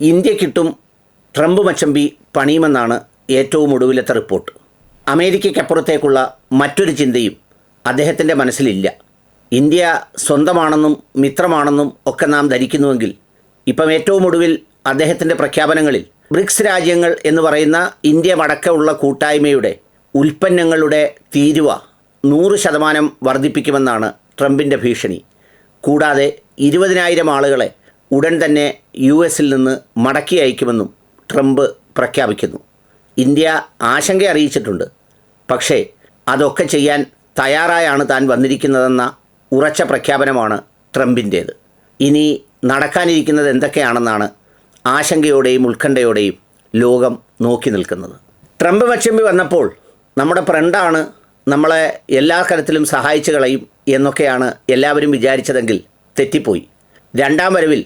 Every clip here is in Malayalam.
ഇന്ത്യക്കിട്ടും ട്രംപ് മച്ചമ്പി പണിയുമെന്നാണ് ഏറ്റവും ഒടുവിലത്തെ റിപ്പോർട്ട്. അമേരിക്കയ്ക്കപ്പുറത്തേക്കുള്ള മറ്റൊരു ചിന്തയും അദ്ദേഹത്തിന്റെ മനസ്സിലില്ല. ഇന്ത്യ സ്വന്തമാണെന്നും മിത്രമാണെന്നും ഒക്കെ നാം ധരിക്കുന്നുവെങ്കിൽ ഇപ്പം ഏറ്റവും ഒടുവിൽ അദ്ദേഹത്തിന്റെ പ്രഖ്യാപനങ്ങളിൽ ബ്രിക്സ് രാജ്യങ്ങൾ എന്ന് പറയുന്ന ഇന്ത്യ അടക്കമുള്ള കൂട്ടായ്മയുടെ ഉൽപ്പന്നങ്ങളുടെ തീരുവ നൂറ് ശതമാനം വർദ്ധിപ്പിക്കുമെന്നാണ് ട്രംപിന്റെ ഭീഷണി. കൂടാതെ ഇരുപതിനായിരം ആളുകളെ ഉടൻ തന്നെ യു എസിൽ നിന്ന് മടക്കി അയക്കുമെന്നും ട്രംപ് പ്രഖ്യാപിക്കുന്നു. ഇന്ത്യ ആശങ്ക അറിയിച്ചിട്ടുണ്ട്. പക്ഷേ അതൊക്കെ ചെയ്യാൻ തയ്യാറായാണ് താൻ വന്നിരിക്കുന്നതെന്ന ഉറച്ച പ്രഖ്യാപനമാണ് ട്രംപിന്റേത്. ഇനി നടക്കാനിരിക്കുന്നത് എന്തൊക്കെയാണെന്നാണ് ആശങ്കയോടെയും ഉത്കണ്ഠയോടെയും ലോകം നോക്കി നിൽക്കുന്നത്. ട്രംപ് മച്ചമ്പി വന്നപ്പോൾ നമ്മുടെ ഫ്രണ്ടാണ് നമ്മളെ എല്ലാ തരത്തിലും സഹായിച്ചു കളയും എന്നൊക്കെയാണ് എല്ലാവരും വിചാരിച്ചതെങ്കിൽ തെറ്റിപ്പോയി. രണ്ടാം വരവിൽ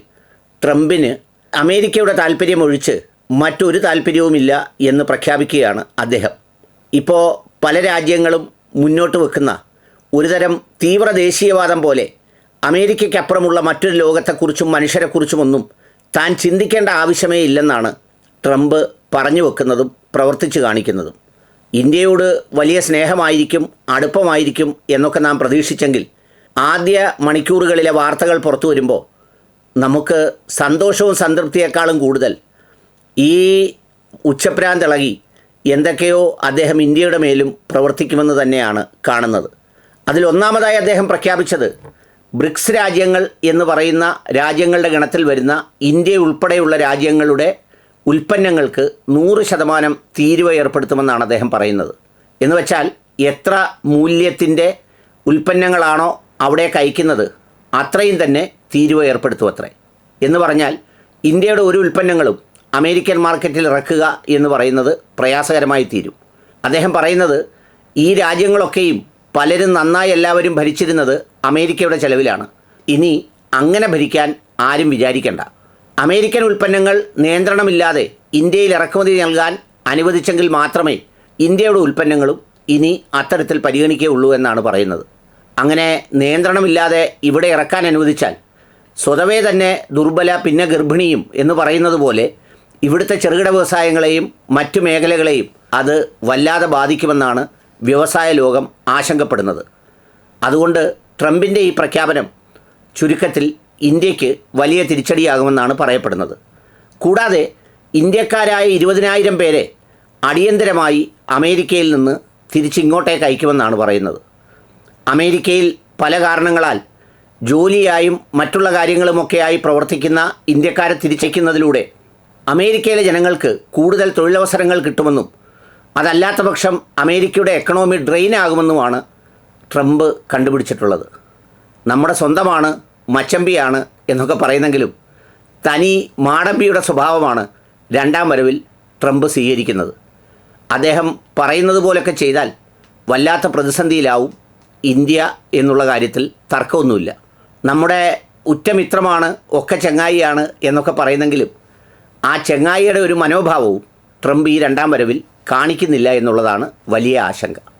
ട്രംപിന് അമേരിക്കയുടെ താല്പര്യം ഒഴിച്ച് മറ്റൊരു താല്പര്യവുമില്ല എന്ന് പ്രഖ്യാപിക്കുകയാണ് അദ്ദേഹം. ഇപ്പോൾ പല രാജ്യങ്ങളും മുന്നോട്ട് വെക്കുന്ന ഒരുതരം തീവ്ര ദേശീയവാദം പോലെ അമേരിക്കയ്ക്കപ്പുറമുള്ള മറ്റൊരു ലോകത്തെക്കുറിച്ചും മനുഷ്യരെക്കുറിച്ചുമൊന്നും താൻ ചിന്തിക്കേണ്ട ആവശ്യമേ ഇല്ലെന്നാണ് ട്രംപ് പറഞ്ഞു വെക്കുന്നതും പ്രവർത്തിച്ചു കാണിക്കുന്നതും. ഇന്ത്യയോട് വലിയ സ്നേഹമായിരിക്കും അടുപ്പമായിരിക്കും എന്നൊക്കെ നാം പ്രതീക്ഷിച്ചെങ്കിൽ ആദ്യ മണിക്കൂറുകളിലെ വാർത്തകൾ പുറത്തു വരുമ്പോൾ നമുക്ക് സന്തോഷവും സംതൃപ്തിയേക്കാളും കൂടുതൽ ഈ ഉച്ചപ്രാന്തിളകി എന്തൊക്കെയോ അദ്ദേഹം ഇന്ത്യയുടെ മേലും പ്രവർത്തിക്കുമെന്ന് തന്നെയാണ് കാണുന്നത്. അതിലൊന്നാമതായി അദ്ദേഹം പ്രഖ്യാപിച്ചത് ബ്രിക്സ് രാജ്യങ്ങൾ എന്ന് പറയുന്ന രാജ്യങ്ങളുടെ ഗണത്തിൽ വരുന്ന ഇന്ത്യ ഉൾപ്പെടെയുള്ള രാജ്യങ്ങളുടെ ഉൽപ്പന്നങ്ങൾക്ക് നൂറ് ശതമാനം തീരുവ ഏർപ്പെടുത്തുമെന്നാണ് അദ്ദേഹം പറയുന്നത്. എന്ന് വെച്ചാൽ എത്ര മൂല്യത്തിന്റെ ഉൽപ്പന്നങ്ങളാണോ അവിടെ കയക്കുന്നത് അത്രയും തന്നെ തീരുവ ഏർപ്പെടുത്തുമത്രേ എന്ന് പറഞ്ഞാൽ ഇന്ത്യയുടെ ഒരു ഉൽപ്പന്നങ്ങളും അമേരിക്കൻ മാർക്കറ്റിൽ ഇറക്കുക എന്ന് പറയുന്നത് പ്രയാസകരമായി തീരും. അദ്ദേഹം പറയുന്നത് ഈ രാജ്യങ്ങളൊക്കെയും പലരും നന്നായി എല്ലാവരും ഭരിച്ചിരുന്നത് അമേരിക്കയുടെ ചെലവിലാണ്. ഇനി അങ്ങനെ ഭരിക്കാൻ ആരും വിചാരിക്കേണ്ട. അമേരിക്കൻ ഉൽപ്പന്നങ്ങൾ നിയന്ത്രണമില്ലാതെ ഇന്ത്യയിൽ ഇറക്കുമതി നൽകാൻ അനുവദിച്ചെങ്കിൽ മാത്രമേ ഇന്ത്യയുടെ ഉൽപ്പന്നങ്ങളും ഇനി അത്തരത്തിൽ പരിഗണിക്കുകയുള്ളൂ എന്നാണ് പറയുന്നത്. അങ്ങനെ നിയന്ത്രണമില്ലാതെ ഇവിടെ ഇറക്കാൻ അനുവദിച്ചാൽ സ്വതവേ തന്നെ ദുർബല പിന്നെ ഗർഭിണിയും എന്ന് പറയുന്നത് പോലെ ഇവിടുത്തെ ചെറുകിട വ്യവസായങ്ങളെയും മറ്റു മേഖലകളെയും അത് വല്ലാതെ ബാധിക്കുമെന്നാണ് വ്യവസായ ലോകം ആശങ്കപ്പെടുന്നത്. അതുകൊണ്ട് ട്രംപിന്റെ ഈ പ്രഖ്യാപനം ചുരുക്കത്തിൽ ഇന്ത്യയ്ക്ക് വലിയ തിരിച്ചടിയാകുമെന്നാണ് പറയപ്പെടുന്നത്. കൂടാതെ ഇന്ത്യക്കാരായ ഇരുപതിനായിരം പേരെ അടിയന്തരമായി അമേരിക്കയിൽ നിന്ന് തിരിച്ചിങ്ങോട്ടേക്ക് അയക്കുമെന്നാണ് പറയുന്നത്. അമേരിക്കയിൽ പല കാരണങ്ങളാൽ ജോലിയായും മറ്റുള്ള കാര്യങ്ങളുമൊക്കെയായി പ്രവർത്തിക്കുന്ന ഇന്ത്യക്കാരെ തിരിച്ചയക്കുന്നതിലൂടെ അമേരിക്കയിലെ ജനങ്ങൾക്ക് കൂടുതൽ തൊഴിലവസരങ്ങൾ കിട്ടുമെന്നും അതല്ലാത്ത പക്ഷം അമേരിക്കയുടെ എക്കണോമി ഡ്രെയിൻ ആകുമെന്നുമാണ് ട്രംപ് കണ്ടുപിടിച്ചിട്ടുള്ളത്. നമ്മുടെ സ്വന്തമാണ് മച്ചമ്പിയാണ് എന്നൊക്കെ പറയുന്നെങ്കിലും തനി മാടമ്പിയുടെ സ്വഭാവമാണ് രണ്ടാം വരവിൽ ട്രംപ് സ്വീകരിക്കുന്നത്. അദ്ദേഹം പറയുന്നത് പോലൊക്കെ ചെയ്താൽ വല്ലാത്ത പ്രതിസന്ധിയിലാവും ഇന്ത്യ എന്നുള്ള കാര്യത്തിൽ തർക്കമൊന്നുമില്ല. നമ്മുടെ ഉറ്റമിത്രമാണ് ഒക്കെ ചെങ്ങായിയാണ് എന്നൊക്കെ പറയുന്നെങ്കിലും ആ ചെങ്ങായിയുടെ ഒരു മനോഭാവവും ട്രംപ് ഈ രണ്ടാം വരവിൽ കാണിക്കുന്നില്ല എന്നുള്ളതാണ് വലിയ ആശങ്ക.